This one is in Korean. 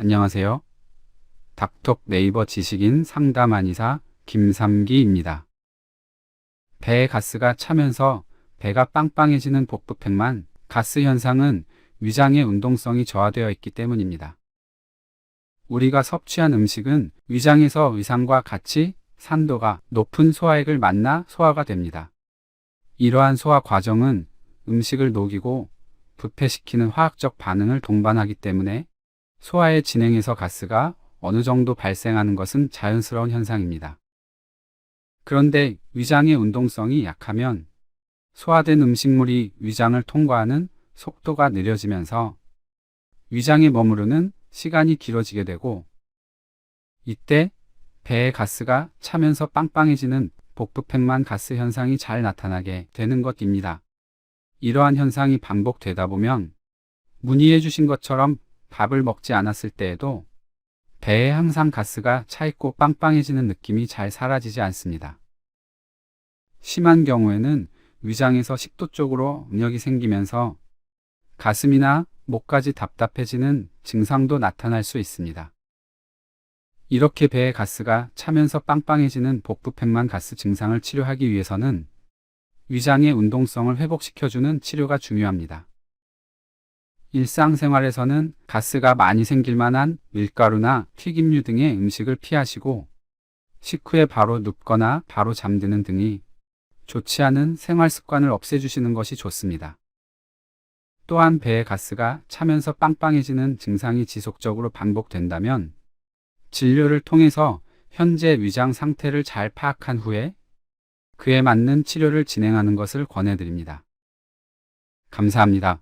안녕하세요. 닥톡 네이버 지식인 상담 한의사 김삼기입니다. 배에 가스가 차면서 배가 빵빵해지는 복부팽만 가스 현상은 위장의 운동성이 저하되어 있기 때문입니다. 우리가 섭취한 음식은 위장에서 위산과 같이 산도가 높은 소화액을 만나 소화가 됩니다. 이러한 소화 과정은 음식을 녹이고 부패시키는 화학적 반응을 동반하기 때문에 소화의 진행에서 가스가 어느 정도 발생하는 것은 자연스러운 현상입니다. 그런데 위장의 운동성이 약하면 소화된 음식물이 위장을 통과하는 속도가 느려지면서 위장에 머무르는 시간이 길어지게 되고 이때 배에 가스가 차면서 빵빵해지는 복부팽만 가스 현상이 잘 나타나게 되는 것입니다. 이러한 현상이 반복되다 보면 문의해 주신 것처럼 밥을 먹지 않았을 때에도 배에 항상 가스가 차 있고 빵빵해지는 느낌이 잘 사라지지 않습니다. 심한 경우에는 위장에서 식도 쪽으로 음역이 생기면서 가슴이나 목까지 답답해지는 증상도 나타날 수 있습니다. 이렇게 배에 가스가 차면서 빵빵해지는 복부팽만 가스 증상을 치료하기 위해서는 위장의 운동성을 회복시켜주는 치료가 중요합니다. 일상생활에서는 가스가 많이 생길 만한 밀가루나 튀김류 등의 음식을 피하시고 식후에 바로 눕거나 바로 잠드는 등이 좋지 않은 생활 습관을 없애주시는 것이 좋습니다. 또한 배에 가스가 차면서 빵빵해지는 증상이 지속적으로 반복된다면 진료를 통해서 현재 위장 상태를 잘 파악한 후에 그에 맞는 치료를 진행하는 것을 권해드립니다. 감사합니다.